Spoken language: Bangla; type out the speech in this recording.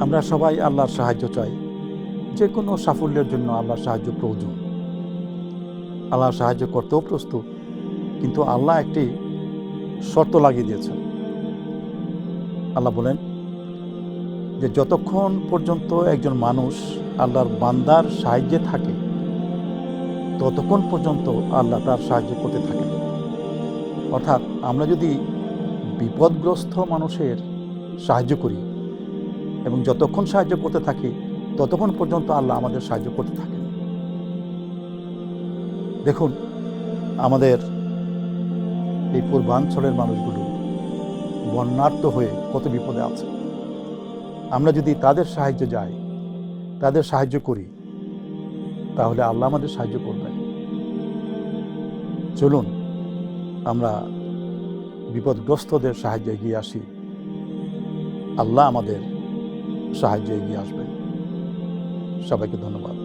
আমরা সবাই আল্লাহর সাহায্য চাই। যে কোনো সাফল্যের জন্য আল্লাহর সাহায্য প্রয়োজন। আল্লাহর সাহায্য করতেও প্রস্তুত, কিন্তু আল্লাহ একটি শর্ত লাগিয়ে দিয়েছেন। আল্লাহ বলেন যে, যতক্ষণ পর্যন্ত একজন মানুষ আল্লাহর বান্দার সাহায্যে থাকে, ততক্ষণ পর্যন্ত আল্লাহ তার সাহায্য করতে থাকেন। অর্থাৎ আমরা যদি বিপদগ্রস্ত মানুষের সাহায্য করি এবং যতক্ষণ সাহায্য করতে থাকি, ততক্ষণ পর্যন্ত আল্লাহ আমাদের সাহায্য করতে থাকেন। দেখুন, আমাদের এই পূর্বাঞ্চলের মানুষগুলো বন্যার্ত হয়ে কত বিপদে আছে। আমরা যদি তাদের সাহায্য যাই, তাদের সাহায্য করি, তাহলে আল্লাহ আমাদের সাহায্য করবেন। চলুন, আমরা বিপদগ্রস্তদের সাহায্যে এগিয়ে আসি। আল্লাহ আমাদের সাহায্যে এগিয়ে আসবেন সবাইকে ধন্যবাদ।